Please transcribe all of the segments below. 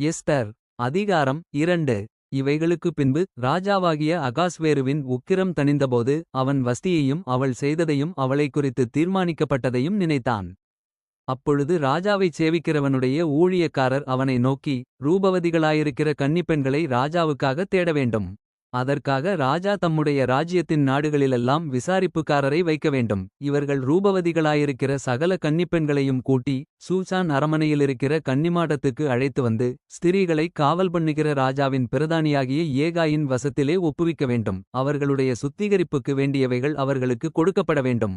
Esther அதிகாரம் இரண்டு. இவைகளுக்குப் பின்பு ராஜாவாகிய அகாஸ்வேருவின் உக்கிரம் தணிந்தபோது அவன் வஸ்தியையும் அவள் செய்ததையும் அவளைக் குறித்து தீர்மானிக்கப்பட்டதையும் நினைத்தான். அப்பொழுது ராஜாவைச் சேவிக்கிறவனுடைய ஊழியக்காரர் அவனை நோக்கி ரூபவதிகளாயிருக்கிற கன்னிப்பெண்களை ராஜாவுக்காகத் தேட வேண்டும் அதற்காக ராஜா தம்முடைய ராஜ்யத்தின் நாடுகளிலெல்லாம் விசாரிப்புக்காரரை வைக்க வேண்டும். இவர்கள் ரூபவதிகளாயிருக்கிற சகல கன்னிப்பெண்களையும் கூட்டி சூசான் அரமனையிலிருக்கிற கன்னிமாடத்துக்கு அழைத்து வந்து ஸ்திரீகளை காவல் பண்ணுகிற ராஜாவின் பிரதானியாகிய ஏகாயின் வசத்திலே ஒப்புவிக்க வேண்டும். அவர்களுடைய சுத்திகரிப்புக்கு வேண்டியவைகள் அவர்களுக்கு கொடுக்கப்பட வேண்டும்.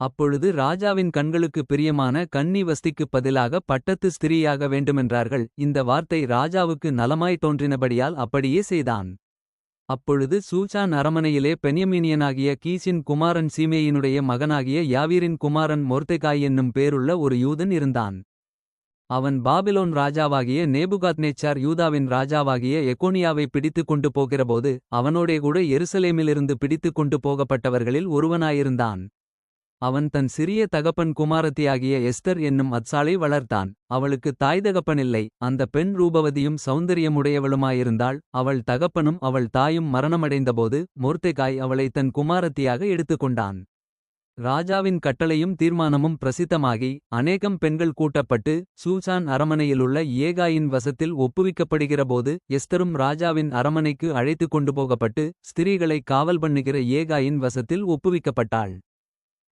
அப்பொழுது ராஜாவின் கண்களுக்கு பிரியமான கன்னி வஸ்திக்குப் பதிலாக பட்டத்து ஸ்திரீயாக வேண்டுமென்றார்கள். இந்த வார்த்தை ராஜாவுக்கு நலமாய் தோன்றினபடியால் அப்படியே செய்தான். அப்பொழுது சூசான் அரமனையிலே பெனியமீனியனாகிய கீசின் குமாரன் சீமேயினுடைய மகனாகிய யாவீரின் குமாரன் மொர்தெகாய் என்னும் பேருள்ள ஒரு யூதன் இருந்தான். அவன் பாபிலோன் ராஜாவாகிய நேபுகாத்னேச்சார் யூதாவின் ராஜாவாகிய எக்கோனியாவை பிடித்துக் கொண்டு போகிறபோது அவனோடே கூட எருசலேமிலிருந்து பிடித்துக் கொண்டு போகப்பட்டவர்களில் ஒருவனாயிருந்தான். அவன் தன் சிறிய தகப்பன் குமாரத்தியாகிய எஸ்தர் என்னும் அச்சாலை வளர்த்தான். அவளுக்கு தாய் தகப்பனில்லை அந்த பெண் ரூபவதியும் சௌந்தரியமுடையவளுமாயிருந்தாள். அவள் தகப்பனும் அவள் தாயும் மரணமடைந்தபோது மொர்தெகாய் அவளை தன் குமாரத்தியாக எடுத்துக்கொண்டான். ராஜாவின் கட்டளையும் தீர்மானமும் பிரசித்தமாகி அநேகம் பெண்கள் கூட்டப்பட்டு சூசான் அரமனையிலுள்ள ஏகாயின் வசத்தில் ஒப்புவிக்கப்படுகிறபோது எஸ்தரும் ராஜாவின் அரமனைக்கு அழைத்துக் கொண்டு போகப்பட்டு ஸ்திரீகளை காவல் பண்ணுகிற ஏகாயின் வசத்தில் ஒப்புவிக்கப்பட்டாள்.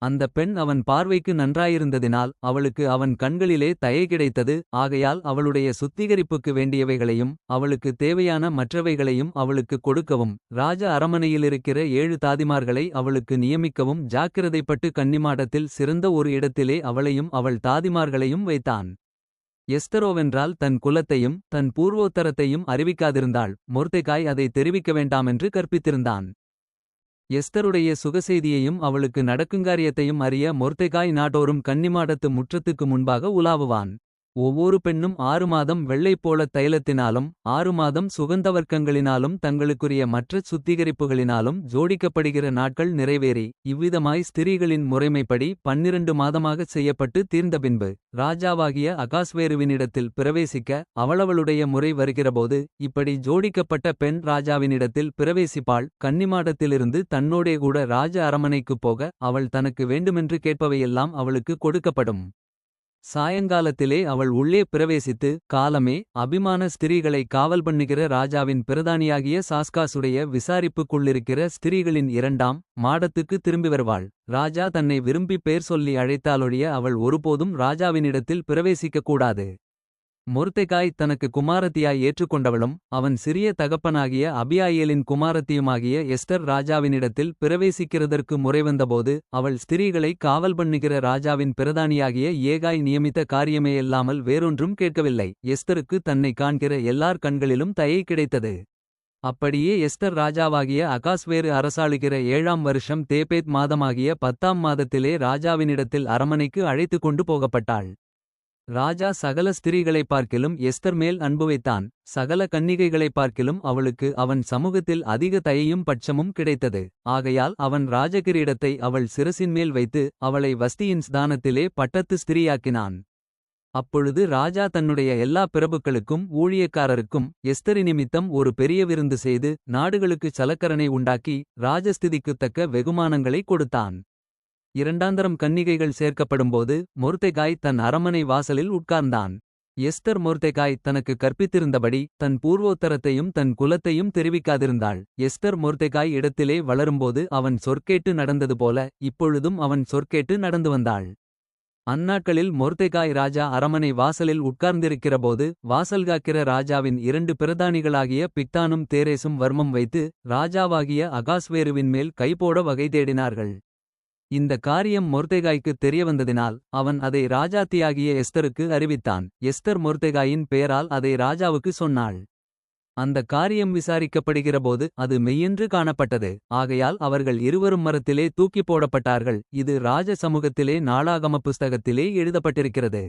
அந்த பெண் அவன் பார்வைக்கு நன்றாயிருந்ததினால் அவளுக்கு அவன் கண்களிலே தயை கிடைத்தது. ஆகையால் அவளுடைய சுத்திகரிப்புக்கு வேண்டியவைகளையும் அவளுக்கு தேவையான மற்றவைகளையும் அவளுக்கு கொடுக்கவும் ராஜ அரமனையிலிருக்கிற ஏழு தாதிமார்களை அவளுக்கு நியமிக்கவும் ஜாக்கிரதைப்பட்டு கன்னிமாடத்தில் சிறந்த ஒரு இடத்திலே அவளையும் அவள் தாதிமார்களையும் வைத்தான். எஸ்தரோவென்றால் தன் குலத்தையும் தன் பூர்வோத்தரத்தையும் அறிவிக்காதிருந்தாள். மொர்தெகாய் அதை தெரிவிக்க வேண்டாமென்று கற்பித்திருந்தான். எஸ்தருடைய சுகசெய்தியையும் அவளுக்கு நடக்குங்காரியத்தையும் அறிய மொர்தெகாய் நாடோறும் கன்னிமாடத்து முற்றத்துக்கு முன்பாக உலாவுவான். ஒவ்வொரு பெண்ணும் ஆறு மாதம் வெள்ளைப்போள தைலத்தினாலும் ஆறு மாதம் சுகந்தவர்க்கங்களினாலும் தங்களுக்குரிய மற்ற சுத்திகரிப்புகளினாலும் ஜோடிக்கப்படுகிற நாட்கள் நிறைவேறி இவ்விதமாய் ஸ்திரீகளின் முறைமைப்படி பன்னிரண்டு மாதமாகச் செய்யப்பட்டு தீர்ந்த பின்பு ராஜாவாகிய அகாஸ்வேருவினிடத்தில் பிரவேசிக்க அவளவளுடைய முறை வருகிறபோது இப்படி ஜோடிக்கப்பட்ட பெண் ராஜாவினிடத்தில் பிரவேசிப்பாள் கன்னிமாடத்திலிருந்து தன்னோடே கூட ராஜ அரமனைக்குப் போக அவள் தனக்கு வேண்டுமென்று கேட்பவையெல்லாம் அவளுக்கு கொடுக்கப்படும். சாயங்காலத்திலே அவள் உள்ளே பிரவேசித்து காலமே அபிமான ஸ்திரீகளை காவல் பண்ணுகிற ராஜாவின் பிரதானியாகிய சாஸ்காசுடைய விசாரிப்புக்குள்ளிருக்கிற ஸ்திரீகளின் இரண்டாம் மாடத்துக்கு திரும்பி வருவாள். ராஜா தன்னை விரும்பி பேர் சொல்லி அழைத்தாலொழிய அவள் ஒருபோதும் ராஜாவினிடத்தில் பிரவேசிக்கக் கூடாது. மொர்தெகாய் தனக்கு குமாரத்தியாய் ஏற்றுக்கொண்டவளும் அவன் சிறிய தகப்பனாகிய அபியாயேலின் குமாரத்தியுமாகிய எஸ்டர் ராஜாவினிடத்தில் பிரவேசிக்கிறதற்கு முறைவந்தபோது அவள் ஸ்திரீகளை காவல் பண்ணுகிற ராஜாவின் பிரதானியாகிய ஏகாய் நியமித்த காரியமேயல்லாமல் வேறொன்றும் கேட்கவில்லை. எஸ்தருக்கு தன்னை காண்கிற எல்லார் கண்களிலும் தயை கிடைத்தது. அப்படியே எஸ்டர் ராஜாவாகிய அகாஸ்வேறு அரசாளுகிற ஏழாம் வருஷம் தேபேத் மாதமாகிய பத்தாம் மாதத்திலே ராஜாவினிடத்தில் அரமனைக்கு அழைத்துக் கொண்டு போகப்பட்டாள். ராஜா சகல ஸ்திரீகளைப் பார்க்கிலும் எஸ்தர் மேல் அன்பு வைத்தான். சகல கன்னிகைகளைப் பார்க்கிலும் அவளுக்கு அவன் சமூகத்தில் அதிக தயையும் பட்சமும் கிடைத்தது. ஆகையால் அவன் ராஜகிரீடத்தை அவள் சிரசின் மேல் வைத்து அவளை வஸ்தியின் ஸ்தானத்திலே பட்டத்து ஸ்திரீயாக்கினான். அப்பொழுது ராஜா தன்னுடைய எல்லா பிரபுக்களுக்கும் ஊழியக்காரருக்கும் எஸ்தரி நிமித்தம் ஒரு பெரிய விருந்து செய்து நாடுகளுக்குச் சலக்கரனை உண்டாக்கி ராஜஸ்திதிக்குத்தக்க வெகுமானங்களை கொடுத்தான். இரண்டாந்தரம் கன்னிகைகள் சேர்க்கப்படும்போது மொர்தெகாய் தன் அரமனை வாசலில் உட்கார்ந்தான். எஸ்தர் மொர்தெகாய் தனக்கு கற்பித்திருந்தபடி தன் பூர்வோத்தரத்தையும் தன் குலத்தையும் தெரிவிக்காதிருந்தாள். எஸ்தர் மொர்தெகாய் இடத்திலே வளரும்போது அவன் சொற்கேட்டு நடந்தது போல இப்பொழுதும் அவன் சொற்கேட்டு நடந்து வந்தாள். அந்நாட்களில் மொர்தெகாய் ராஜா அரமனை வாசலில் உட்கார்ந்திருக்கிறபோது வாசல்காக்கிற ராஜாவின் இரண்டு பிரதானிகளாகிய பிக்தானும் தேரேசும் வர்மம் வைத்து ராஜாவாகிய அகாஸ்வேருவின் மேல் கைபோட வகை தேடினார்கள். இந்த காரியம் மொர்தேகாய்க்கு தெரியவந்ததினால் அவன் அதை ராஜாத்தியாகிய எஸ்தருக்கு அறிவித்தான். எஸ்தர் மொர்தேகாயின் பெயரால் அதை ராஜாவுக்கு சொன்னாள். அந்த காரியம் விசாரிக்கப்படுகிறபோது அது மெய்யென்று காணப்பட்டது. ஆகையால் அவர்கள் இருவரும் மரத்திலே தூக்கிப் போடப்பட்டார்கள். இது ராஜ சமூகத்திலே நாளாகம புஸ்தகத்திலே எழுதப்பட்டிருக்கிறது.